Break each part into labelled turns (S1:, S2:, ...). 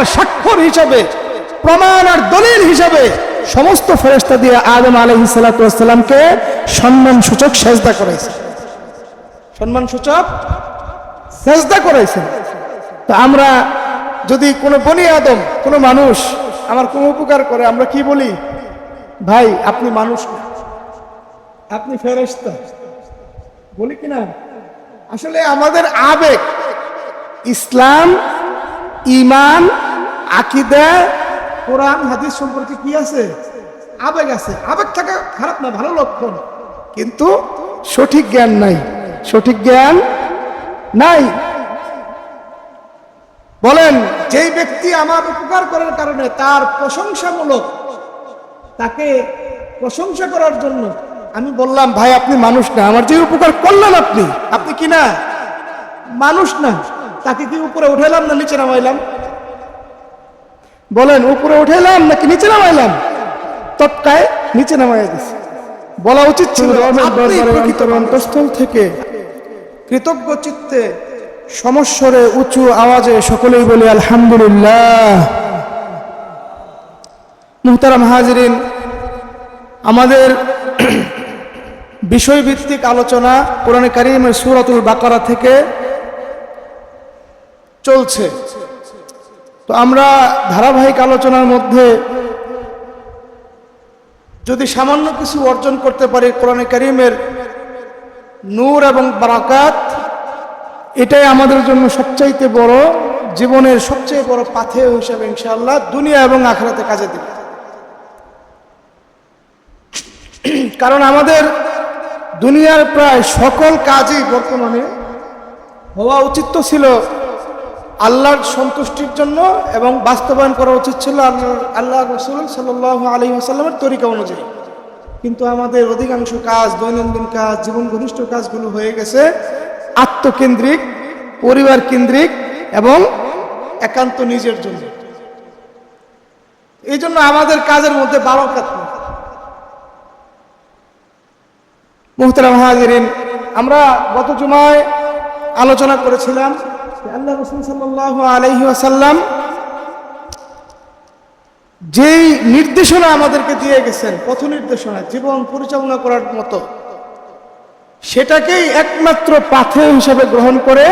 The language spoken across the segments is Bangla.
S1: আর স্বাক্ষর হিসাবে, প্রমাণ আর দলিল হিসাবে সমস্ত ফেরেস্তা দিয়ে আদম আলহি সালাতামকে সম্মান সূচক সেজদা করেছে সম্মান সূচক সেজদা করেছেন তো আমরা যদি কোনো বনি আদম, কোনো মানুষ আমার কোনো উপকার করে, আমরা কি বলি? ভাই, আপনি মানুষ আপনি ফেরেস্তা বলি কি না? আসলে আমাদের আবেগ, ইসলাম ইমান আকিদা কোরআন, হাদিস সম্পর্কে কি আছে? আবেগ আছে। আবেগ থাকা খারাপ না, ভালো লক্ষণ। কিন্তু সঠিক জ্ঞান নাই। সঠিক জ্ঞান নাই। বলেন, যেই ব্যক্তি আমার উপকার করার কারণে তার প্রশংসামূলক তাকে প্রশংসা করার জন্য, আমি বললাম, ভাই, আপনি মানুষ না। আমার যে উপকার করলেন আপনি আপনি কি না? মানুষ না। তাকে কি উপরে উঠাইলাম না নিচে নামাইলাম? বলেন উপরে উঠাইলাম নাকি নিচে নামাইলাম? তৎকায় নিচে নামাই দিছি। বলা উচিত ছিল অন্তঃস্থল থেকে কৃতজ্ঞ চিত্তে সমস্বরে উঁচু আওয়াজে সকলেই বলি আলহামদুলিল্লাহ। মুহতারাম হাজিরিন আমাদের বিষয়ভিত্তিক আলোচনা কোরআনে কারিমের সুরাতুল বাকারা থেকে চলছে। তো আমরা ধারাবাহিক আলোচনার মধ্যে যদি সামান্য কিছু অর্জন করতে পারি কোরআনে কারিমের নূর এবং বারাকাত, এটাই আমাদের জন্য সবচাইতে বড় জীবনের সবচেয়ে বড় পাথেয় হিসাবে ইনশাআল্লাহ দুনিয়া এবং আখরাতে কাজে দেবে। কারণ আমাদের দুনিয়ার প্রায় সকল কাজই বর্তমানে হওয়া উচিত তো ছিল আল্লাহর সন্তুষ্টির জন্য এবং বাস্তবায়ন করা উচিত ছিল আল্লাহ আল্লাহ রসুল সাল আলী আসাল্লামের তরিকা অনুযায়ী। কিন্তু আমাদের অধিকাংশ কাজ, দৈনন্দিন কাজ জীবন ঘনিষ্ঠ কাজগুলো হয়ে গেছে আত্মকেন্দ্রিক পরিবার কেন্দ্রিক এবং একান্ত নিজের জন্য। এই জন্য আমাদের কাজের মধ্যে বারকাত নেই মুহতারাম হাজিরিন, আমরা গত জুমায় আলোচনা করেছিলাম আল্লাহ রসুল সাল্লাহ আলহি আসাল্লাম যেই নির্দেশনা আমাদেরকে দিয়ে গেছেন, পথ নির্দেশনা, জীবন পরিচালনা করার মতো, সেটাকেই একমাত্র পাথেয় হিসাবে গ্রহণ করে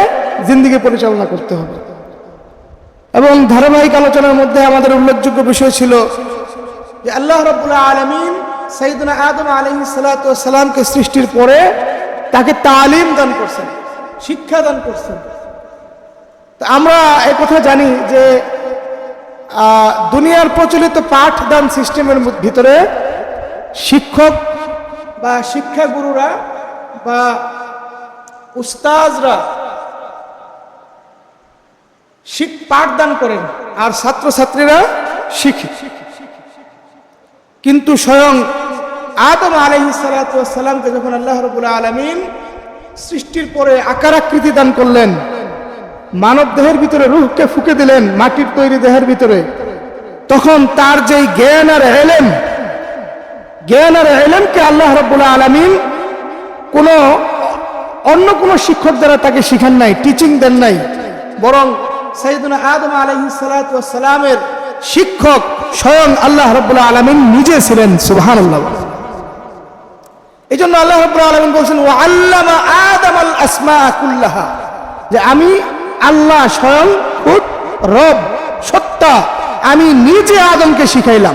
S1: জিন্দিগি পরিচালনা করতে হবে। এবং ধারাবাহিক আলোচনার মধ্যে আমাদের উল্লেখযোগ্য বিষয় ছিল যে আল্লাহ রবুল্লাহ আলমিন সঈদুল আদম আলহি সালাতামকে সৃষ্টির পরে তাকে তালিম দান করছেন, শিক্ষা দান করছেন। তো আমরা কথা জানি যে দুনিয়ার প্রচলিত পাঠদান সিস্টেমের ভিতরে শিক্ষক বা শিক্ষাগুরুরা বা উস্তাজরা শিখ পাঠদান করেন আর ছাত্রছাত্রীরা শিখে। কিন্তু স্বয়ং আদম আলহি সালাতামকে যখন আল্লাহ রবুল্লা আলমিন সৃষ্টির পরে আকার আকৃতি দান করলেন মানব দেহের ভিতরে রুহকে ফুকে দিলেন, মাটির তৈরি দেহের ভিতরে। তখন তার যেই জ্ঞান আর এলেম, জ্ঞান আর এলেমকে আল্লাহ রব্বুল্লাহ আলমিন কোনো, অন্য কোনো শিক্ষক দ্বারা তাকে শিখান নাই টিচিং দেন নাই। বরং আদম আলহি সালামের শিক্ষক স্বয়ং আল্লাহ রব্বুল্লাহ আলমিন নিজে ছিলেন সুবহান আল্লাহ এই জন্য আল্লাহ রব্বুল্লাহ আলমিন বলছেন ও আল্লামা আদম আল আসমা কুল্লাহা। যে আমি আল্লাহ স্বয়ং রব, সত্তা। আমি নিজে আদমকে শিখাইলাম।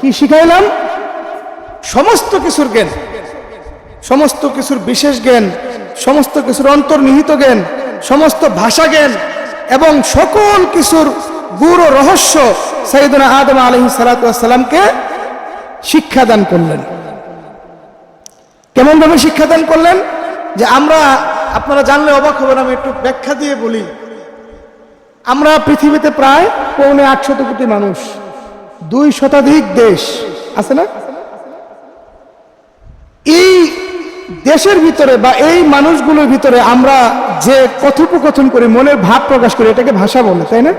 S1: কি শিখাইলাম? সমস্ত কিছুর জ্ঞান, সমস্ত কিছুর বিশেষ জ্ঞান, সমস্ত কিছুর অন্তর্নিহিত জ্ঞান, সমস্ত ভাষা জ্ঞান এবং সকল কিছুর গুরু রহস্য সৈদনা আদম আলহি সালাতামকে শিক্ষাদান করলেন। কেমনভাবে শিক্ষাদান করলেন? যে আমরা আপনারা জানলে অবাক হবেন, আমি একটু ব্যাখ্যা দিয়ে বলি। আমরা পৃথিবীতে প্রায় পৌনে আটশত কোটি মানুষ। দুই শতাধিক দেশ। আছে না? এই দেশের ভিতরে বা এই মানুষগুলোর ভিতরে আমরা যে কথোপকথন করি, মনের ভাব প্রকাশ করি, এটাকে ভাষা বলে, তাই না?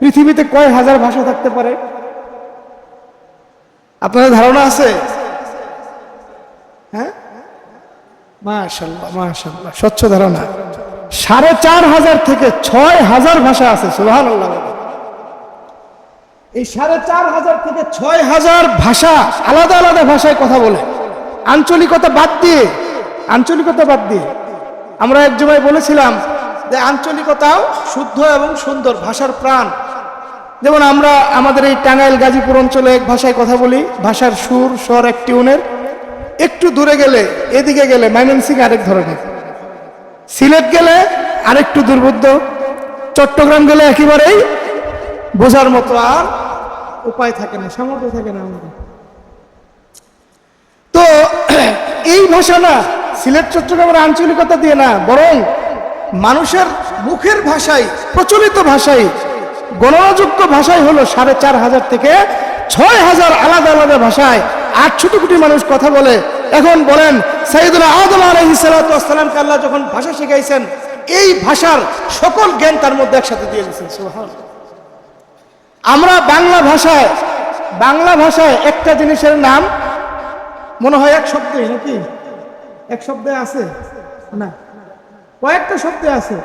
S1: পৃথিবীতে কয় হাজার ভাষা থাকতে পারে? আপনাদের ধারণা আছে? হ্যাঁ? মাশাল্লাহ মাশাল্লাহ স্বচ্ছ ধারণা। সাড়ে চার হাজার থেকে ছয় হাজার ভাষা আছে সুহান এই সাড়ে চার হাজার থেকে ছয় হাজার ভাষা আলাদা আলাদা ভাষায় কথা বলে। আঞ্চলিকতা বাদ দিয়ে, আঞ্চলিকতা বাদ দিয়ে। আমরা এক জমায় বলেছিলাম যে আঞ্চলিকতাও শুদ্ধ এবং সুন্দর ভাষার প্রাণ। যেমন আমরা আমাদের এই টাঙ্গাইল, গাজীপুর অঞ্চলে এক ভাষায় কথা বলি, ভাষার সুর, স্বর এক টিউনের। একটু দূরে গেলে, এদিকে গেলে মাইমেন্সিং আরেক ধরনের। সিলেট গেলে আরেকটু দুর্বোধ্য, চট্টগ্রাম গেলে একেবারেই বোঝার মতো আর উপায় থাকে না, সামর্থ্য থাকে না আমাদের। তো এই ভাষা না সিলেট, চট্টগ্রামের আঞ্চলিকতা দিয়ে না, বরং মানুষের মুখের ভাষায়, প্রচলিত ভাষায়, গণনাযোগ্য ভাষাই হলো সাড়ে চার হাজার থেকে ছয় হাজার আলাদা আলাদা ভাষায় আটষট্টি কোটি মানুষ কথা বলে। এখন বলেন সাইদুল আদম আলহিসাল্লামকে আল্লাহ যখন ভাষা শিখাইছেন, এই ভাষার সকল জ্ঞান তার মধ্যে একসাথে দিয়ে দিয়েছেন আমরা বাংলা ভাষায় বাংলা ভাষায় একটা জিনিসের নাম, মনে হয় এক শব্দে নাকি? এক শব্দে আছে? না। কয়েকটা শব্দে আছে।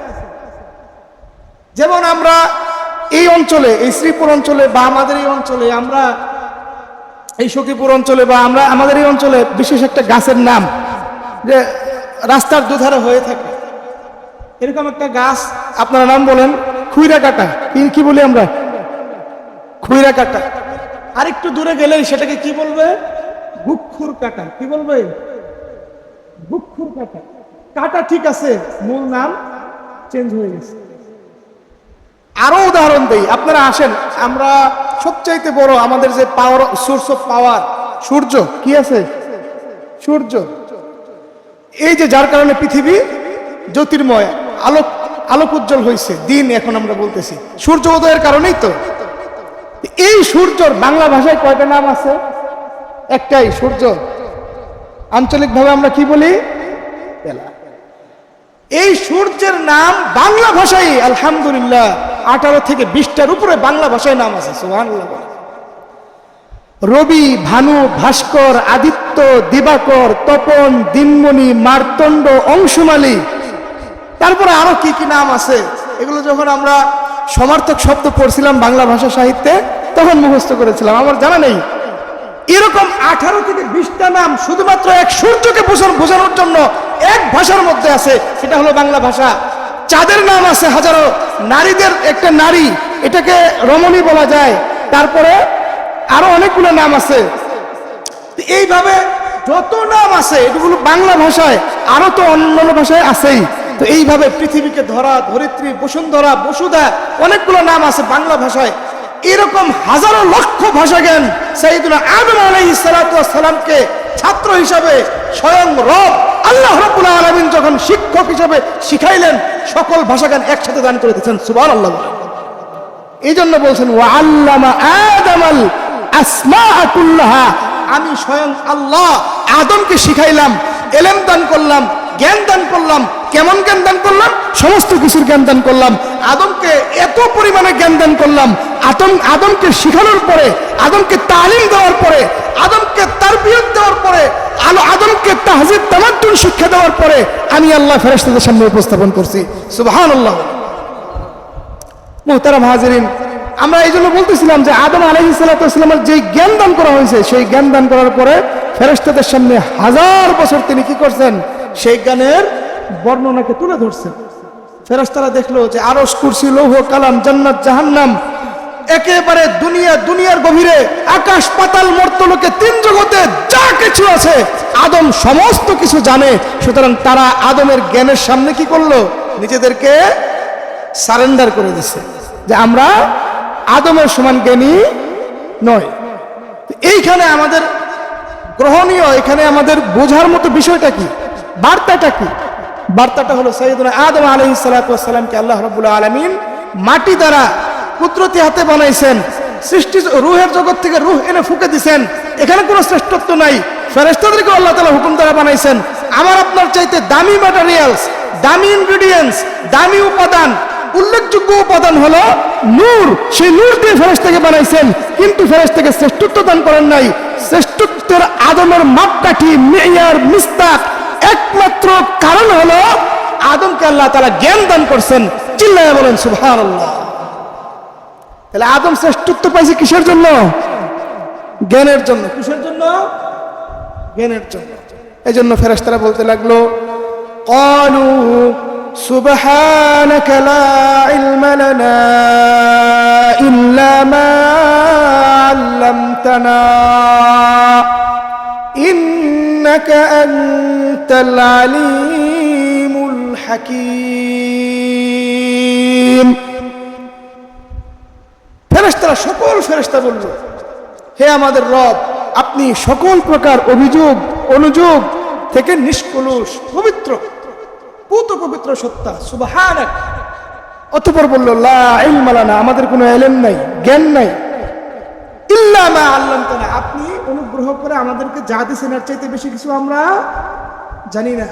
S1: যেমন আমরা এই অঞ্চলে, এই শ্রীপুর অঞ্চলে বা আমাদের এই অঞ্চলে আমরা এই সখীপুর অঞ্চলে বা আমরা, আমাদের এই অঞ্চলে বিশেষ একটা গাছের নাম, যে রাস্তার দুধারে হয়ে থাকে। এরকম একটা গাছ, আপনার নাম বলেন খুইরা কাটা কি বলি আমরা? খুইরা কাটা আর একটু দূরে গেলেই সেটাকে কি বলবে? গুক্ষুর কাটা। কি বলবে? গুক্ষুর কাটা। কাটা ঠিক আছে, মূল নাম চেঞ্জ হয়ে গেছে। আরও উদাহরণ দেই, আপনারা আসেন, আমরা সবচাইতে বড় আমাদের যে পাওয়ার সোর্স অফ পাওয়ার সূর্য, কি আছে? সূর্য। এই যে যার কারণে পৃথিবী জ্যোতির্ময়, আলোক আলোক উজ্জ্বল হয়েছে দিন এখন আমরা বলতেছি। সূর্য উদয়ের কারণেই তো। এই সূর্যর বাংলা ভাষায় কয়টা নাম আছে? একটাই সূর্য। আঞ্চলিকভাবে আমরা কি বলি? বেলা। এই সূর্যের নাম বাংলা ভাষায়, আলহামদুলিল্লাহ, আঠারো থেকে বিশটার উপরে বাংলা ভাষায় নাম আছে, সুবহানাল্লাহ বলেন। রবি, ভানু, ভাস্কর, আদিত্য, দিবাকর, তপন, দিনমণি, মার্তণ্ড, অংশুমালী। তারপরে আরও কি কি নাম আছে? এগুলো যখন আমরা সমার্থক শব্দ পড়ছিলাম বাংলা ভাষা সাহিত্যে, তখন মুখস্থ করেছিলাম। আমার জানা নেই। এরকম আঠারো থেকে বিশটা নাম শুধুমাত্র এক সূর্যকে বোঝানো বোঝানোর জন্য এক ভাষার মধ্যে আছে, সেটা হলো বাংলা ভাষা। চাঁদের নাম আছে হাজারো, নারীদের একটা নারী, এটাকে রমণী বলা যায়। তারপরে আরও অনেকগুলো নাম আছে। এইভাবে যত নাম আছে এগুলো বাংলা ভাষায়, আরও তো অন্যান্য ভাষায় আছেই। তো এইভাবে পৃথিবীকে ধরা, ধরিত্রী, বসুন্ধরা, বসুধা, অনেকগুলো নাম আছে বাংলা ভাষায়। এরকম হাজারো লক্ষ ভাষা জ্ঞান সাইদুল আদম আলাইহিস সালাতু ওয়াস সালামকে ছাত্র হিসাবে স্বয়ং রব আল্লাহ রাব্বুল আলামিন যখন শিক্ষক হিসাবে শিখাইলেন, সকল ভাষা জ্ঞান একসাথে দান করে দিয়েছেন, সুবহানাল্লাহ। এই জন্য বলছেন ওয়া আল্লামা আদামাল কুল্লাহা। আমি স্বয়ং আল্লাহ আদমকে শিখাইলাম, এলেম দান করলাম, জ্ঞান দান করলাম, কেমন জ্ঞান দান করলাম? সমস্ত কিছুর জ্ঞান দান করলাম, আদমকে এত পরিমাণে জ্ঞান দান করলাম, আদম, আদমকে শিখানোর পরে, আদমকে তালিম দেওয়ার পরে, আদমকে তার দেওয়ার পরে আলো আদমকে তাহজিব তামাদ্দুন শিক্ষা দেওয়ার পরে আমি আল্লাহ ফেরেশতাদের সামনে উপস্থাপন করছি। সুবহানাল্লাহ। মোহতারাম হাজিরিন, আমরা এই জন্য বলতেছিলাম যে আদম আলহি সাল্লামের যে জ্ঞান দান করা হয়েছে, সেই জ্ঞান দান করার পরে ফেরেস্তাদের সামনে হাজার বছর তিনি কি করছেন? সেই জ্ঞানের বর্ণনাকে তুলে ধরছেন। ফেরেস্তারা দেখল যে আরস কুরসি, লৌহ, কালাম, জান্নাত, জাহান্নাম একেবারে দুনিয়া, দুনিয়ার গভীরে আকাশ পাতাল মর্তলোকে তিন জগতে যা কিছু আছে, আদম সমস্ত কিছু জানে। সুতরাং তারা আদমের জ্ঞানের সামনে কি করল? নিজেদেরকে সারেন্ডার করে দিছে যে আমরা আদমের সমান জ্ঞানী নয় এইখানে আমাদের গ্রহণীয়, এখানে আমাদের বোঝার মতো বিষয়টা কি? বার্তাটা কি? বার্তাটা হলো সৈয়দুল আদম আলহি সালাতামকে আল্লাহ রবুল্লা আলমিন মাটি দ্বারা কুদরতি হাতে বানাইছেন। সৃষ্টি রুহের জগৎ থেকে রুহ এনে ফুকে দিছেন। এখানে কোনো শ্রেষ্ঠত্ব নাই। ফেরেস্তাদেরকে আল্লাহ তালা হুকুম দ্বারা বানাইছেন। আমার আপনার চাইতে দামি ম্যাটেরিয়ালস দামি ইনগ্রিডিয়েন্টস দামি উপাদান, উল্লেখযোগ্য উপাদান হলো নূর। সেই নূর দিয়ে ফেরেশতাকে বানাইছেন। কিন্তু ফেরেশতাকে শ্রেষ্ঠত্ব দান করেন নাই। শ্রেষ্ঠত্বের আদমের মাপকাঠি, মেয়ার মিস্তাক একমাত্র কারণ হলো আদমকে আল্লাহ তাআলা জ্ঞান দান করছেন। চিল্লায় বলেন, সুবহানাল্লাহ। তাহলে আদম শ্রেষ্ঠত্ব পাইছে কিসের জন্য জ্ঞানের জন্য কিসের জন্য জ্ঞানের জন্য এই জন্য ফেরেশতারা বলতে লাগলো قالوا سبحانك لا علم لنا إلا ما علمتنا إنك أنت العليم الحكيم ফেরেশতারা সকল ফেরেশতা বলল, হে আমাদের রব, আপনি সকল প্রকার অভিযোগ, অনুযোগ থেকে নিষ্কলুষ, পবিত্র, পুত পবিত্র সত্তা, সুবহানাক। অতঃপর বলল, লা ইলমা লানা, আমাদের কোনো এলেম নাই, জ্ঞান নাই। ইল্লা মা আল্লামতানা, আপনি অনুগ্রহ করে আমাদেরকে যা দিয়েছেন এর চাইতে বেশি কিছু আমরা জানি না।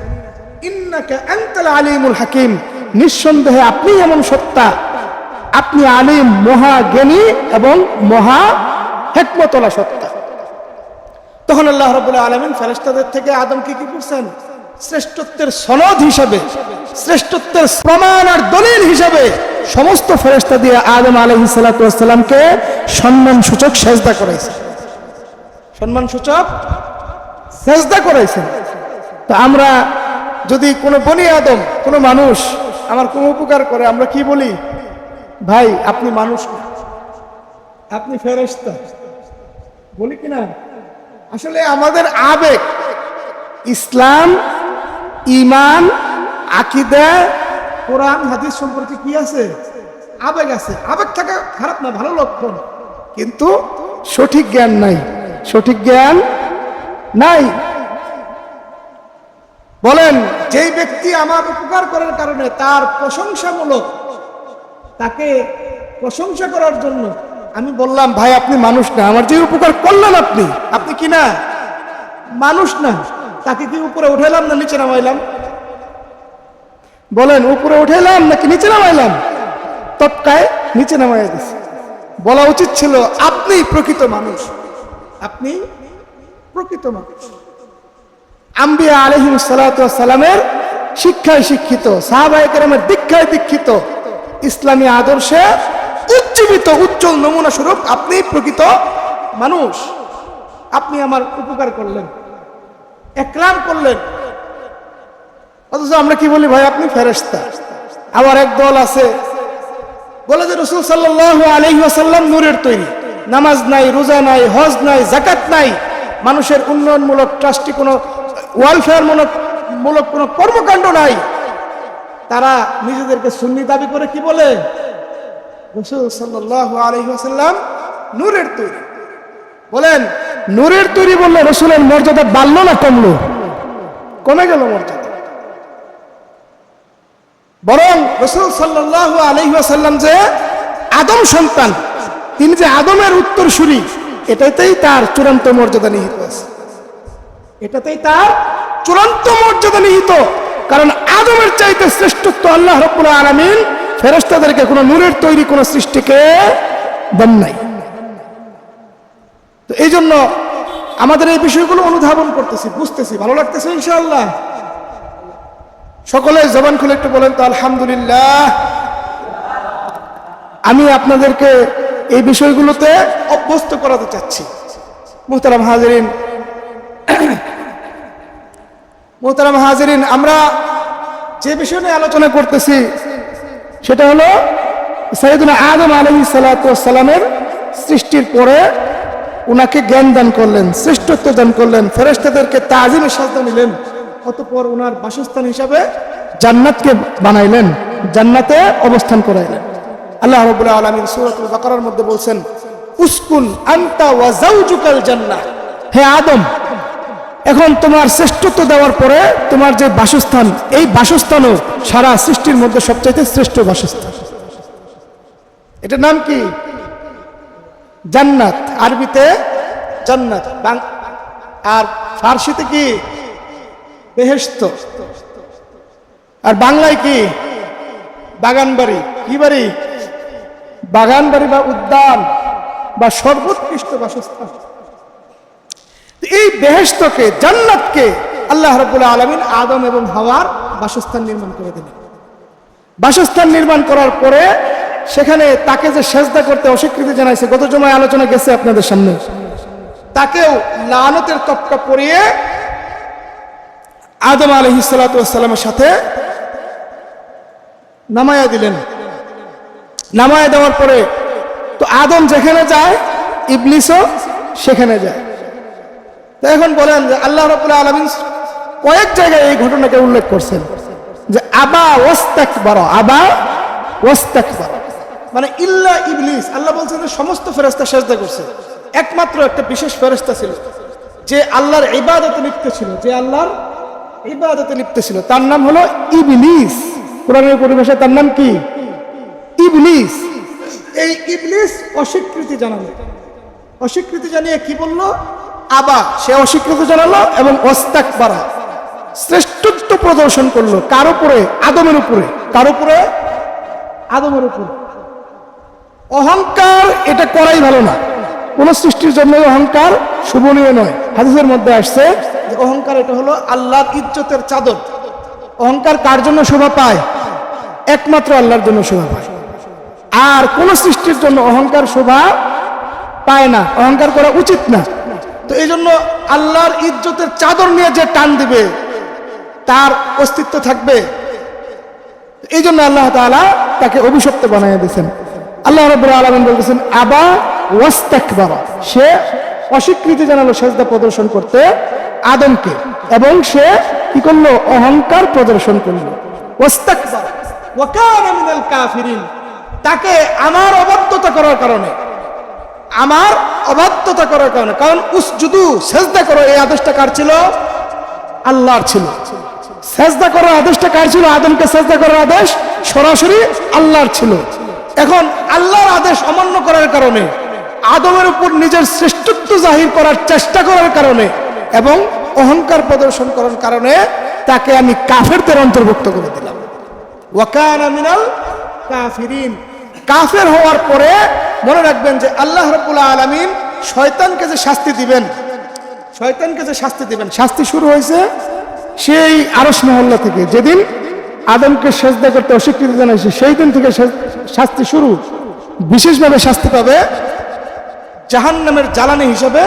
S1: ইন্নাকা আনতাল আলিমুল হাকিম, নিঃসন্দেহে আপনি এমন সত্তা আপনি আলিম, মহা জ্ঞানী এবং মহা হেকমতলা সত্তা। তখন আল্লাহ রবুল্লাহ আলমিন ফেরেস্তাদের থেকে আদমকে কি করছেন শ্রেষ্ঠত্বের সনদ হিসাবে, শ্রেষ্ঠত্বের প্রমাণ আর দলিল হিসাবে সমস্ত ফেরেস্তা দিয়ে আদম আলহ সালাতামকে সম্মান সূচক সেজদা করাইছে সম্মান সূচক সেজদা করাইছেন। তো আমরা যদি কোনো বনি আদম, কোনো মানুষ আমার কোনো উপকার করে, আমরা কি বলি? ভাই, আপনি মানুষ আপনি ফেরেস্তা বলি কিনা আসলে আমাদের আবেগ, ইসলাম ইমান আকিদা, কোরআন, হাদিস সম্পর্কে কি আছে? আবেগ আছে। আবেগ থাকা খারাপ না, ভালো লক্ষণ। কিন্তু সঠিক জ্ঞান নাই। সঠিক জ্ঞান নাই। বলেন, যেই ব্যক্তি আমার উপকার করার কারণে তার প্রশংসামূলক তাকে প্রশংসা করার জন্য। আমি বললাম ভাই আপনি মানুষ না। আমার যে উপকার করলেন আপনি আপনি কি না? মানুষ না। তাকে কি উপরে উঠাইলাম না নিচে নামাইলাম? বলেন উপরে উঠাইলাম নাকি নিচে নামাইলাম? তৎকায় নিচে নামাই দিছি। বলা উচিত ছিল আপনি প্রকৃত মানুষ। আপনি প্রকৃত মানুষ। আম্বিয়া আলহিম সালামের শিক্ষায় শিক্ষিত সাহাবাহিকেরামের দীক্ষায় দীক্ষিত ইসলামী আদর্শে উজ্জীবিত, উজ্জ্বল নমুনা স্বরূপ আপনি প্রকৃত মানুষ। আপনি আমার উপকার করলেন একলাম করলেন। অথচ আমরা কি বলি ভাই, আপনি ফেরেস্তা আবার এক দল আছে, বলে যে রসুল সাল্লাহ আলহিহাসাল্লাম নূরের তৈরি। নামাজ নাই, রোজা নাই, হজ নাই জাকাত নাই। মানুষের উন্নয়নমূলক ট্রাস্টি কোনো ওয়েলফেয়ার মূলক মূলক কোনো কর্মকাণ্ড নাই। তারা নিজেদেরকে সুন্নি দাবি করে কি বলে? রসুল সাল্লাহ আলহিহাসাল্লাম নূরের তৈরি। বলেন, নূরের তৈরি বললে রসুলের মর্যাদা বাড়লো না কমলো? কমে গেল মর্যাদা। বরং রসুল সাল্লাহ আলহিহাসাল্লাম যে আদম সন্তান, তিনি যে আদমের উত্তরসূরি, এটাতেই তার চূড়ান্ত মর্যাদা নিহিত আছে। এটাতেই তার চূড়ান্ত মর্যাদা নিহিত। কারণ আদমের চাইতে শ্রেষ্ঠত্ব আল্লাহ রব্বুল আলমিন ফেরস্তাদেরকে কোনো নূরের তৈরি কোনো সৃষ্টিকে দেন নাই। তো এই জন্য আমাদের এই বিষয়গুলো অনুধাবন করতেছি, বুঝতেছি, ভালো লাগতেছে ইনশাআল্লাহ। সকলে জবান খুলে একটু বলেন তো, আলহামদুলিল্লাহ। আমি আপনাদেরকে এই বিষয়গুলোতে অভ্যস্ত করাতে চাচ্ছি। মুহতারাম হাজরিন মোহতারাম হাজরিন, আমরা যে বিষয় নিয়ে আলোচনা করতেছি, সেটা হলো সৈয়দুল আদম আলহি সালাতামের সৃষ্টির পরে ওনাকে জ্ঞান দান করলেন, শ্রেষ্ঠত্ব দান করলেন ফেরেস্তাদেরকে তাজিমের সাজদা নিলেন, অতপর ওনার বাসস্থান হিসাবে জান্নাতকে বানাইলেন, জান্নাতে অবস্থান করাইলেন। আল্লাহ রবুল্লাহ আলমিন সুরতুল বাকারার মধ্যে বলছেন, উস্কুন আন্তা ওয়া জাউজুকাল জান্নাহ। হে আদম এখন তোমার শ্রেষ্ঠত্ব দেওয়ার পরে তোমার যে বাসস্থান, এই বাসস্থানও সারা সৃষ্টির মধ্যে সবচাইতে শ্রেষ্ঠ বাসস্থান। এটার নাম কি? জান্নাত। আরবিতে জান্নাত। আর ফার্সিতে কি? বেহেস্ত আর বাংলায় কি? বাগান বাড়ি কি বাড়ি? বাগান বাড়ি বা উদ্যান বা সর্বোৎকৃষ্ট বাসস্থান। এই বেহেস্তকে জান্নাতকে আল্লাহ রবুল্লাহ আলমিন আদম এবং হাওয়ার বাসস্থান নির্মাণ করে দিলেন। বাসস্থান নির্মাণ করার পরে সেখানে তাকে যে সেজদা করতে অস্বীকৃতি জানাইছে, গত জমায় আলোচনা গেছে আপনাদের সামনে। তাকেও লানতের তপকা পরিয়ে আদম আলহি সালাতামের সাথে নামায়া দিলেন। নামায়া দেওয়ার পরে তো আদম যেখানে যায়, ইবলিসও সেখানে যায়। তো এখন বলেন যে আল্লাহ রবুল্লাহ আলমিন কয়েক জায়গায় এই ঘটনাকে উল্লেখ করছেন যে আবা ওস্তাক বারো আবা ওস্তাক মানে ইল্লা ইবলিস, আল্লাহ বলছেন যে সমস্ত ফেরস্তা সেজদা করছে। একমাত্র একটা বিশেষ ফেরস্তা ছিল, যে আল্লাহর ইবাদতে লিপ্ত ছিল, যে আল্লাহর ইবাদতে লিপ্ত ছিল। তার নাম হলো ইবলিস। কোরআনের পরিভাষায় তার নাম কি? ইবলিস। এই ইবলিস অস্বীকৃতি জানালো। অস্বীকৃতি জানিয়ে কি বলল? আবা, সে অস্বীকৃতি জানালো এবং অস্তাক বাড়া শ্রেষ্ঠত্ব প্রদর্শন করল। কার উপরে? আদমের উপরে। কার উপরে? আদমের উপরে। অহংকার এটা করাই ভালো না। কোন সৃষ্টির জন্য অহংকার শুভনীয় নয়। হাদিসের মধ্যে আসছে যে অহংকার এটা হলো আল্লাহর ইজ্জতের চাদর। অহংকার কার জন্য শোভা পায়? একমাত্র আল্লাহর জন্য শোভা পায়। আর কোন সৃষ্টির জন্য অহংকার শোভা পায় না। অহংকার করা উচিত না। তো এই জন্য আল্লাহর ইজ্জতের চাদর নিয়ে যে টান দিবে, তার অস্তিত্ব থাকবে। এই জন্য আল্লাহ তাআলা তাকে অভিশপ্ত বানিয়ে দিয়েছেন। আল্লাহ রব্বুল আলমিন বলতেছেন, আবা ওয়াস্তাকবারা। সে অস্বীকৃতি জানালো সেজদা প্রদর্শন করতে আদমকে এবং সে কি করল? অহংকার প্রদর্শন করল। ওয়াস্তাকবারা। ওয়া কানা মিনাল কাফিরিন। তাকে আমার অবাধ্যতা করার কারণে আমার অবাধ্যতা করার কারণে, কারণ উসজুদু সেজদা করো এই আদেশটা কার ছিল? আল্লাহর ছিল। সেজদা করার আদেশটা কার ছিল? আদমকে সেজদা করার আদেশ সরাসরি আল্লাহর ছিল। এখন আল্লাহর আদেশ অমান্য করার কারণে, আদমের উপর নিজের শ্রেষ্ঠত্ব জাহির করার চেষ্টা করার কারণে এবং অহংকার প্রদর্শন করার কারণে তাকে আমি কাফেরদের অন্তর্ভুক্ত করে দিলাম। ওয়াকানা মিনাল কাফিরিন। কাফের হওয়ার পরে মনে রাখবেন যে আল্লাহ রাব্বুল আলামিন শয়তানকে যে শাস্তি দিবেন, শয়তানকে যে শাস্তি দিবেন, শাস্তি শুরু হয়েছে সেই আরস মহল্লা থেকে। যেদিন আদমকে সেজদা করতে অস্বীকৃতি জানাইছে, সেই দিন থেকে শাস্তি শুরু। বিশেষভাবে শাস্তি পাবে জাহান্নামের জ্বালানি হিসাবে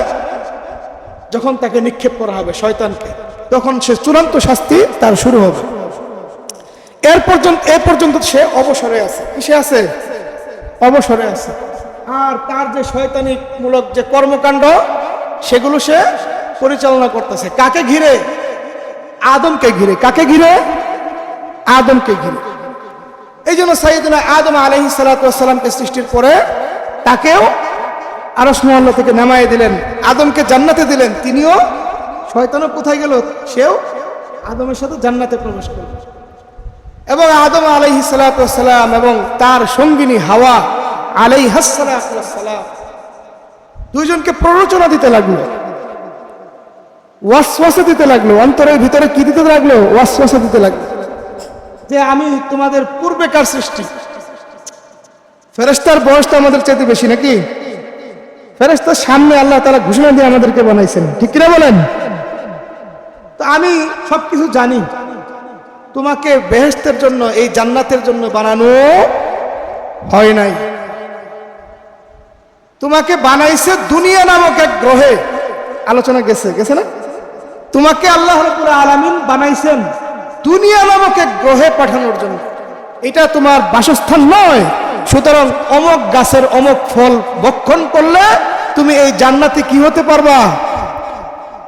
S1: যখন তাকে নিক্ষেপ করা হবে শয়তানকে, তখন সে চূড়ান্ত শাস্তি তার শুরু হবে। এর পর্যন্ত, এ পর্যন্ত সে অবসরে আছে। কিসে আছে? অবসরে আছে। আর তার যে শয়তানিক মূলক যে কর্মকাণ্ড, সেগুলো সে পরিচালনা করতেছে। কাকে ঘিরে? আদমকে ঘিরে। কাকে ঘিরে? আদমকে ঘিরে। এই জন্য সাইদিনা আদম আলহি সালাতামকে সৃষ্টির পরে তাকেও আরস মহল্লা থেকে নামাই দিলেন, আদমকে জান্নাতে দিলেন। তিনিও শয়তানও কোথায় গেল? সেও আদমের সাথে জান্নাতে প্রবেশ করল। এবং আদম আলাইহি সালাম এবং তার সঙ্গিনী হাওয়া আলাই হাসালাম দুইজনকে প্ররোচনা দিতে লাগল। ওয়াসওয়াসা দিতে লাগল। অন্তরের ভিতরে কি দিতে লাগল? ওয়াসওয়াসা দিতে লাগল। যে আমি তোমাদের পূর্বেকার সৃষ্টি। ফেরেস্তার বয়সটা আমাদের চাইতে বেশি নাকি? ফেরেস্তার সামনে আল্লাহ তারা ঘোষণা দিয়ে আমাদেরকে বানাইছেন। ঠিক কিনা বলেন? তো আমি সবকিছু জানি। তোমাকে বেহেস্তের জন্য, এই জান্নাতের জন্য বানানো হয় নাই। তোমাকে বানাইছে দুনিয়া নামক এক গ্রহে। আলোচনা গেছে গেছে না? তোমাকে আল্লাহ আলামিন বানাইছেন দুনিয়া নামক এক গ্রহে পাঠানোর জন্য। এটা তোমার বাসস্থান নয়, সুতরাং অমক গাছের অমক ফল বক্ষণ করলে তুমি এই জান্নাতে কি হতে পারবা?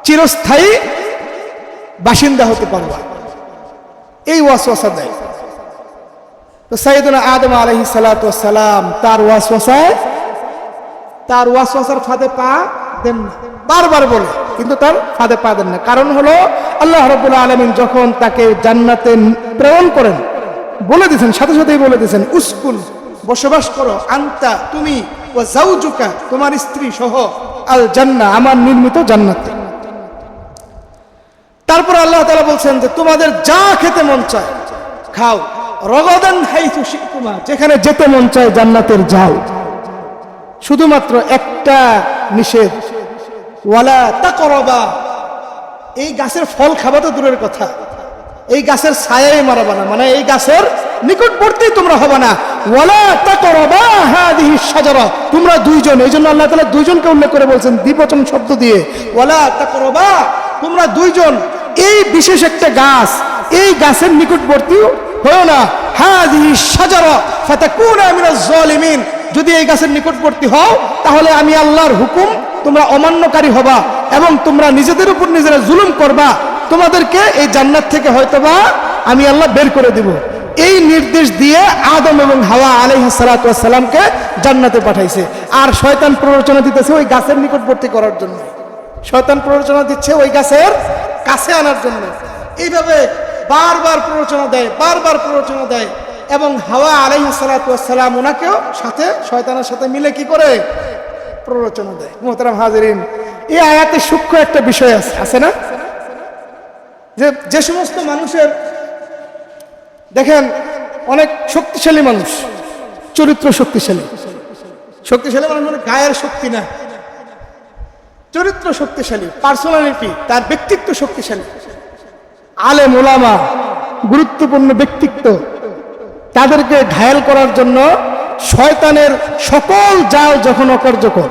S1: চিরস্থায়ী বাসিন্দা হতে পারবা। এই ওয়াসওয়াসা দেয়। তো সাইদুল আদম আলহি সালাম তার ওয়াসওয়াসায়, তার ওয়াসওয়াসার ফাঁদে পা দেন না। বারবার বলে, কিন্তু তার ফাঁদে পা দেন না। কারণ হলো, আল্লাহ রব্বুল আলমিন যখন তাকে জান্নাতে প্রেরণ করেন, বলে দিয়েছেন, সাথে সাথেই বলে দিয়েছেন উস্কুল বসবাস করো, আন্তা, তুমি ও জাউজুকা তোমার স্ত্রী সহ আল জান্না আমার নির্মিত জান্নাতে। তারপর আল্লাহ তালা বলছেন যে তোমাদের যা খেতে মন চায়, খাও। রগদান যেখানে যেতে মন চায় জান্নাতের যাও শুধুমাত্র একটা নিষেধ। ওয়ালা তা করবা এই গাছের ফল খাবা তো দূরের কথা। এই গাছের ছায়াই মারাবা না মানে এই গাছের নিকটবর্তী তোমরা হবে না। ওয়ালা তাকরাবা হাদিহি শাজারা, তোমরা দুইজন, এই জন্য আল্লাহ তালা দুইজনকে উল্লেখ করে বলছেন দ্বিবচন শব্দ দিয়ে। ওয়ালা তাকরাবা, তোমরা দুইজন এই বিশেষ একটা গাছ, এই গাছের নিকটবর্তী হয়েও না। হাদিহি শাজারা, ফাতাকুনা মিনাজ জালিমিন যদি এই গাছের নিকটবর্তী হও, তাহলে আমি আল্লাহর হুকুম, তোমরা অমান্যকারী হবা এবং তোমরা নিজেদের উপর নিজেরা জুলুম করবা। তোমাদেরকে এই জান্নাত থেকে হয়তোবা আমি আল্লাহ বের করে দিব। এই নির্দেশ দিয়ে আদম এবং হাওয়া আলাইহাসালামকে জান্নাতে পাঠাইছে। আর শয়তান প্ররোচনা দিতেছে ওই গাছের নিকটবর্তী করার জন্য। শয়তান প্ররোচনা দিচ্ছে ওই গাছের কাছে আনার জন্য এইভাবে বারবার প্ররোচনা দেয়, বারবার প্ররোচনা দেয় এবং হাওয়া আলাইহাসালাম ওনাকেও সাথে, শয়তানের সাথে মিলে কি করে? প্ররোচনা দেয়। মোহতারাম হাজিরিন, এই আয়াতে সূক্ষ্ম একটা বিষয় আছে আছে না? যে যে সমস্ত মানুষের, দেখেন, অনেক শক্তিশালী মানুষ, চরিত্র শক্তিশালী। শক্তিশালী মানে মানে গায়ের শক্তি না। চরিত্র শক্তিশালী পার্সোনালিটি তার ব্যক্তিত্ব শক্তিশালী। আলে মোলামা গুরুত্বপূর্ণ ব্যক্তিত্ব। তাদেরকে ঘায়েল করার জন্য শয়তানের সকল জাল যখন অকার্যকর,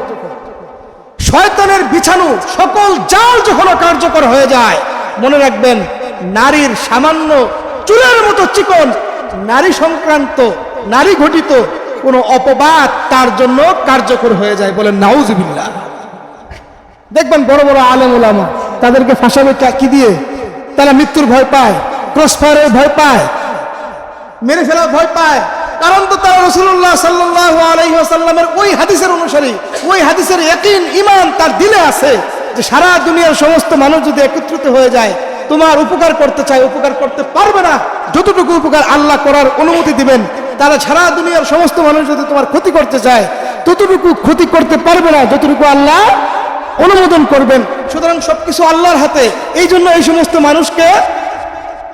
S1: শয়তানের বিছানো সকল জাল যখন কার্যকর হয়ে যায়, মনে রাখবেন, নারীর সামান্য চুলের মতো চিকন, নারী সংক্রান্ত, নারী ঘটিত কোনো অপবাদ তার জন্য কার্যকর হয়ে যায় বলেন নাউজুবিল্লাহ। দেখবেন বড় বড় আলেম ওলামা, তাদেরকে ফাঁসাবে কি দিয়ে তারা মৃত্যুর ভয় পায় ক্রসফায়ারের ভয় পায়, মেরে ফেলার ভয় পায়। কারণ তো তারা রসুল্লাহ সাল্লাহ আলহিহাসাল্লামের ওই হাদিসের অনুসারী, ওই হাদিসের একইন ইমান তার দিলে আছে যে সারা দুনিয়ার সমস্ত মানুষ যদি একত্রিত হয়ে যায়, তোমার উপকার করতে চায়, উপকার করতে পারবে না। যতটুকু উপকার আল্লাহ করার অনুমতি দিবেন, তারা সারা দুনিয়ার সমস্ত মানুষ যদি তোমার ক্ষতি করতে চায়, ততটুকু ক্ষতি করতে পারবে না, যতটুকু আল্লাহ অনুমোদন করবেন। সুতরাং সবকিছু আল্লাহর হাতে। এই জন্য এই সমস্ত মানুষকে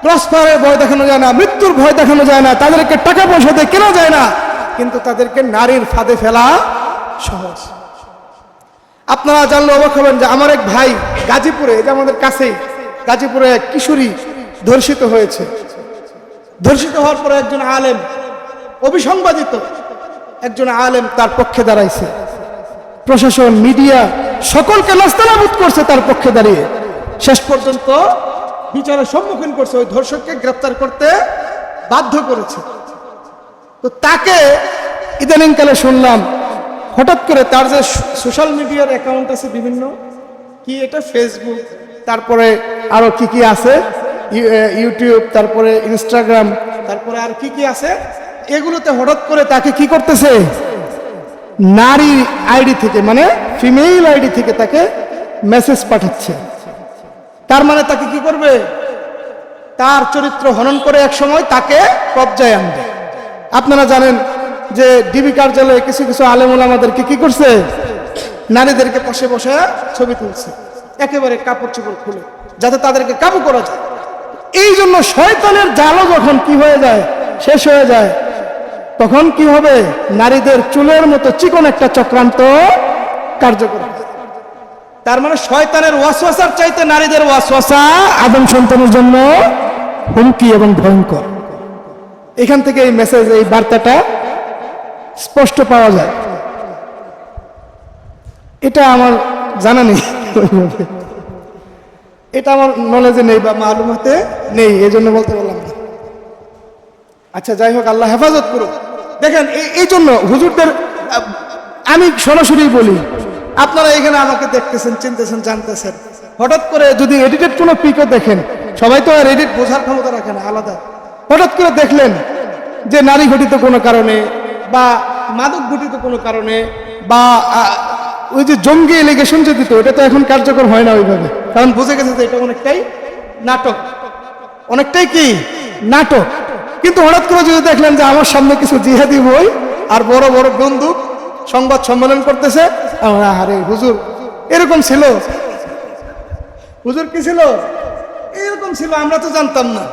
S1: ক্রসফায়ারের ভয় দেখানো যায় না, মৃত্যুর ভয় দেখানো যায় না, তাদেরকে টাকা পয়সা দিয়ে কেনা যায় না। কিন্তু তাদেরকে নারীর ফাঁদে ফেলা সহজ। আপনারা জানলে অবাক হবেন যে আমার এক ভাই গাজীপুরে এটা আমাদের কাছেই, গাজীপুরে এক কিশোরী ধর্ষিত হয়েছে। ধর্ষিত হওয়ার পরে একজন আলেম, অভিসংবাদিত একজন আলেম তার পক্ষে দাঁড়াইছে। প্রশাসন, মিডিয়া সকলকে নাস্তানাবুদ করছে তার পক্ষে দাঁড়িয়ে। শেষ পর্যন্ত বিচারের সম্মুখীন করছে ওই ধর্ষককে গ্রেপ্তার করতে বাধ্য করেছে। তো তাকে ইদানিংকালে শুনলাম, হঠাৎ করে তার যে সোশ্যাল মিডিয়ার অ্যাকাউন্ট আছে বিভিন্ন, কি এটা ফেসবুক, তারপরে আরও কি কি আছে ইউটিউব, তারপরে ইনস্টাগ্রাম, তারপরে আর কি কি আছে, এগুলোতে হঠাৎ করে তাকে কি করতেছে? নারী আইডি থেকে মানে ফিমেল আইডি থেকে তাকে মেসেজ পাঠাচ্ছে। তার মানে তাকে কি করবে? তার চরিত্র হনন করে এক সময় তাকে কবজায় আনবে। আপনারা জানেন যে ডিবি কার্যালয়ে কিছু কিছু আলেমুল আমাদেরকে কি করছে? নারীদেরকে বসে বসে ছবি তুলছে। একেবারে কাপড় চোপড় খুলে, যাতে তাদেরকে কাবু করা যায়। এই জন্য শয়তানের জালও যখন কি হয়ে যায়? শেষ হয়ে যায়। তখন কি হবে? নারীদের চুলের মতো চিকন একটা চক্রান্ত কার্যকর তার মানে শয়তানের ওয়াসওয়াসার চাইতে নারীদের ওয়াসওয়াসা আদম সন্তানের জন্য হুমকি এবং ভয়ঙ্কর। এখান থেকে এই মেসেজ এই বার্তাটা স্পষ্ট পাওয়া যায়। এটা আমার জানা নেই। এটা আমার নলেজে নেই বা মালুমাতে নেই এই জন্য বলতে পারলাম না। আচ্ছা যাই হোক, আল্লাহ হেফাজত করুক। দেখেন এই- জন্য হুজুরদের আমি সরাসরি বলি, আপনারা এখানে আমাকে দেখতেছেন, চিনতেছেন, জানতেছেন। হঠাৎ করে যদি এডিটেড কোনো পিকও দেখেন, সবাই তো আর এডিট বোঝার ক্ষমতা রাখে না, আলাদা। হঠাৎ করে দেখলেন যে নারী ঘটিত কোনো কারণে বা মাদক ঘটিত কোনো কারণে বা ওই যে জঙ্গি এলিগেশন যে দিত, এটা তো এখন কার্যকর হয় না ওইভাবে। কারণ বুঝে গেছে যে এটা অনেকটাই নাটক। অনেকটাই কি? নাটক। কিন্তু হঠাৎ করে যদি দেখলেন যে আমার সামনে কিছু জিহাদি বই আর বড় বড় বন্দুক সংবাদ সম্মেলন করতেছে আরে হুজুর, এরকম ছিল। হুজুর, কি ছিল? এরকম ছিল, আমরা তো জানতাম না।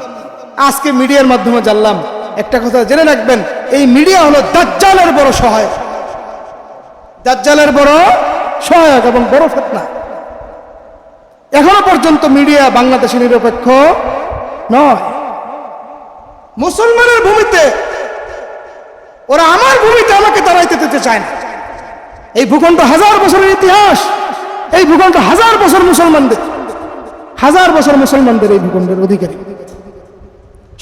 S1: আজকে মিডিয়ার মাধ্যমে জানলাম, একটা কথা জেনে রাখবেন, এই মিডিয়া হলো দাজ্জালের বড় সহায়ক। দাজ্জালের বড় সহায়ক এবং বড় ফেতনা। এখনও পর্যন্ত মিডিয়া বাংলাদেশে নিরপেক্ষ নয়। মুসলমানের ভূমিতে, ওরা আমার ভূমিতে আমাকে দাঁড়াইতে দিতে চায় না। এই ভূখণ্ড হাজার বছরের ইতিহাস, এই ভূখণ্ড হাজার বছর মুসলমানদের, হাজার বছর মুসলমানদের এই ভূখণ্ডের অধিকারী।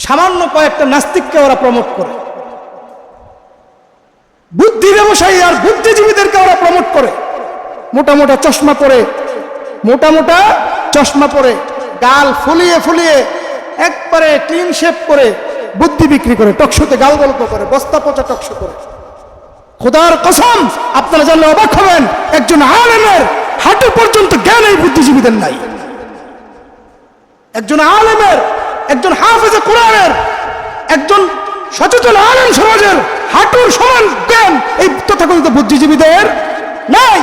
S1: সামান্য কয়েকটা নাস্তিককে ওরা প্রমোট করে। বুদ্ধি ব্যবসায়ী আর বুদ্ধিজীবীদেরকে ওরা প্রমোট করে। মোটা মোটা চশমা পরে, মোটা মোটা চশমা পরে, গাল ফুলিয়ে ফুলিয়ে, একবারে ক্লিন শেপ করে বুদ্ধি বিক্রি করে, টকশোতে গাল গল্প করে, বস্তা পচা টকশো করে। খোদার কসম, আপনারা জানলে অবাক হবেন, একজন আলেমের হাঁটু পর্যন্ত জ্ঞান এই বুদ্ধিজীবীদের নাই। একজন আলেমের, একজন হাফেজে কোরআনের, একজন সচেতন আলেম সমাজের হাঁটুর সমান জ্ঞান এই তথাকথিত বুদ্ধিজীবীদের নাই।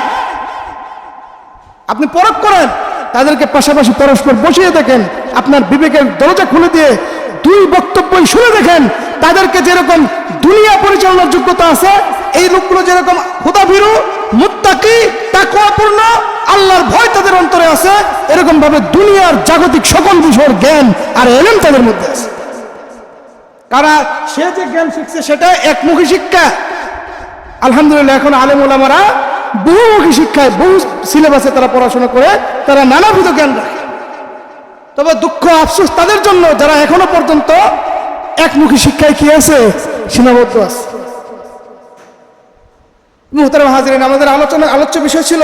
S1: আপনি পরখ করেন, তাদেরকে পাশাপাশি পরস্পর বসিয়ে দেখেন, আপনার বিবেকের দরজা খুলে দিয়ে দুই বক্তব্যই শুনে দেখেন, তাদেরকে যেরকম দুনিয়া পরিচালনার যোগ্যতা আছে, এই লোকগুলো যেরকম হুদাভিরু, মুত্তাকি, তাকওয়াপূর্ণ, আল্লাহর ভয় তাদের অন্তরে আছে এরকম ভাবে দুনিয়ার জাগতিক সকল বিষয়ের জ্ঞান আর এলেন তাদের মধ্যে আছে। কারা সে যে জ্ঞান শিখছে সেটা একমুখী শিক্ষা। আলহামদুলিল্লাহ, এখন আলেম ওলামারা বহুমুখী শিক্ষায়, বহু সিলেবাসে তারা পড়াশোনা করে, তারা নানাবিধ জ্ঞান রাখে। তবে দুঃখ, আফসোস তাদের জন্য যারা এখনও পর্যন্ত একমুখী শিক্ষায় কি আছে? সীমাবদ্ধ আছে। মুহতারাম হাজিরিন, আমাদের আলোচনা, আলোচ্য বিষয় ছিল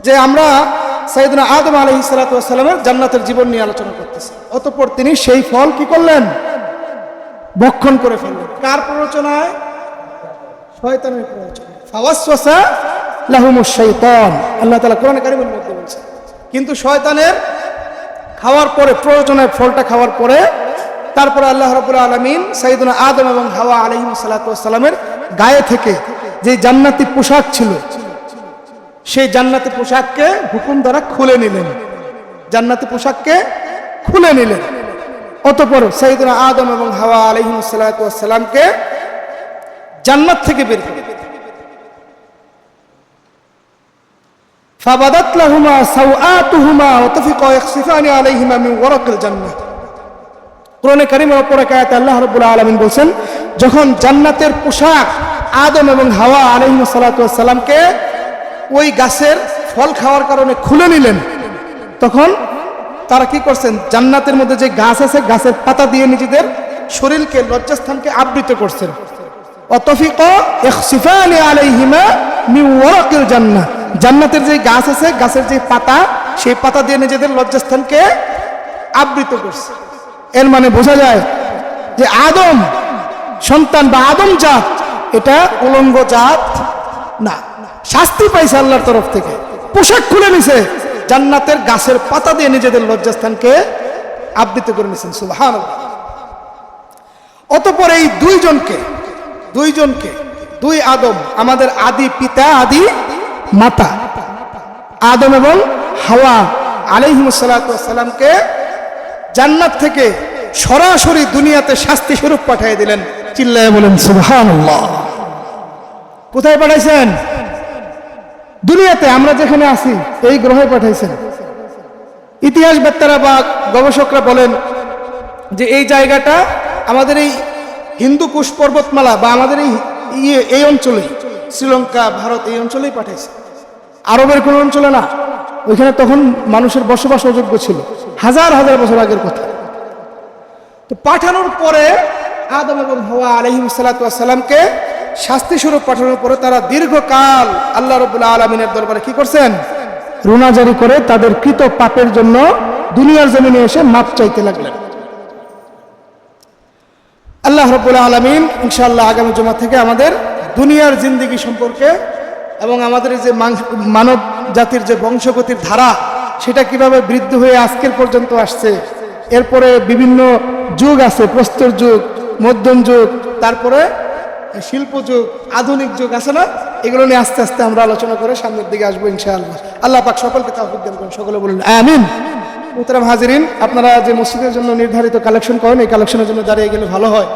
S1: যে আমরা সাইদনা আদম আলহি সালাতামের জান্নাতের জীবন নিয়ে আলোচনা করতেছি। অতঃপর তিনি সেই ফল কি করলেন? ভক্ষণ করে ফেললেন। কার প্ররোচনায়? শয়তানের প্ররোচনায়। ফাওয়াসওয়াসা লাহুমুশ শাইতান। আল্লাহ তাআলা কোরআন কারীমের মধ্যে বলছেন। কিন্তু শয়তানের খাওয়ার পরে প্রয়োজনের ফলটা খাওয়ার পরে, তারপর আল্লাহ রাব্বুল আলামিন সাইদুনা আদম এবং হাওয়া আলাইহিস সালাতু সালামের গায়ে থেকে যে জান্নাতি পোশাক ছিল, সেই জান্নাতি পোশাককে হুকুম দ্বারা খুলে নিলেন। জান্নাতি পোশাককে খুলে নিলেন। অতপর সাইদুনা আদম এবং হাওয়া আলাইহিস সালাতু সালামকে জান্নাত থেকে বের করে فبدت لهما سوآتهما وطفقا يخصفان عليهما من ورق الجنة কোরআনে কারিমের অপর এক আয়াতে আল্লাহ রাব্বুল আলামিন বলছেন যখন জান্নাতের পোশাক আদম এবং হাওয়া আলাইহিস সালাতু সালামকে ওই গাছের ফল খাওয়ার কারণে খুলে নিলেন তখন তারা কি করছেন জান্নাতের মধ্যে যে গাছ আছে গাছের পাতা দিয়ে নিজেদের শরীরকে লজ্জাস্থানকে আবৃত করছেন অতফিক ইখসিফানি আলাইহিমা মিন ওয়ারাকিল জান্নাহ জান্নাতের যে গাছ আছে, গাছের যে পাতা, সেই পাতা দিয়ে নিজেদের লজ্জাস্থানকে আবৃত করছে। এর মানে বোঝা যায় যে আদম সন্তান বা আদম জাত, এটা উলঙ্গ জাত না। শাস্তি পাইছে আল্লাহর তরফ থেকে। পোশাক খুলে নিছে, জান্নাতের গাছের পাতা দিয়ে নিজেদের লজ্জাস্থানকে আবৃত করে নিছেন সুবহান অতপর এই দুইজনকে দুইজনকে, দুই আদম, আমাদের আদি পিতা আদি মাতা আদম এবং হাওয়া আলাইহিমসালামকে জান্নাত থেকে সরাসরি দুনিয়াতে শাস্তি স্বরূপ পাঠিয়ে দিলেন। চিল্লায় বলেন, সুবহানাল্লাহ। কোথায় পাঠাইছেন? দুনিয়াতে আমরা যেখানে আছি, এই গ্রহে পাঠাইছেন। ইতিহাস বেত্তারা বা গবেষকরা বলেন যে এই জায়গাটা আমাদের এই হিন্দু কুশ পর্বতমালা বা আমাদের এই ইয়ে এই অঞ্চলে শ্রীলঙ্কা, ভারত এই অঞ্চলেই পাঠাইছে। আরবের কোনো অঞ্চলে না। ওইখানে তখন মানুষের বসবাস অযোগ্য ছিল। হাজার হাজার বছর আগের কথা। তো পাঠানোর পরে আদম এবং হওয়া আলহিম সালাতামকে শাস্তি স্বরূপ পাঠানোর পরে তারা দীর্ঘকাল আল্লাহ রবুল্লা আলমিনের দরবারে কি করছেন? রুনা জারি করে তাদের কৃত পাপের জন্য দুনিয়ার জমিনে এসে মাপ চাইতে লাগলেন। আল্লাহ রব্বুল আলমিন ইনশাল্লাহ আগামী জমা থেকে আমাদের দুনিয়ার জিন্দিগি সম্পর্কে এবং আমাদের যে মানব জাতির যে বংশগতির ধারা, সেটা কীভাবে বৃদ্ধি হয়ে আজকের পর্যন্ত আসছে, এরপরে বিভিন্ন যুগ আছে, প্রস্তর যুগ, মধ্যম যুগ, তারপরে শিল্প যুগ, আধুনিক যুগ আছে না? এগুলো নিয়ে আস্তে আস্তে আমরা আলোচনা করে সামনের দিকে আসব ইনশাআল্লাহ। আল্লাহ পাক সকলকে তাহফিক দান করুন, সকলে বলুন, আমিন। উত্তরাম হাজিরিন, আপনারা যে মসজিদের জন্য নির্ধারিত কালেকশন করেন, এই কালেকশনের জন্য দাঁড়িয়ে গেলে ভালো হয়।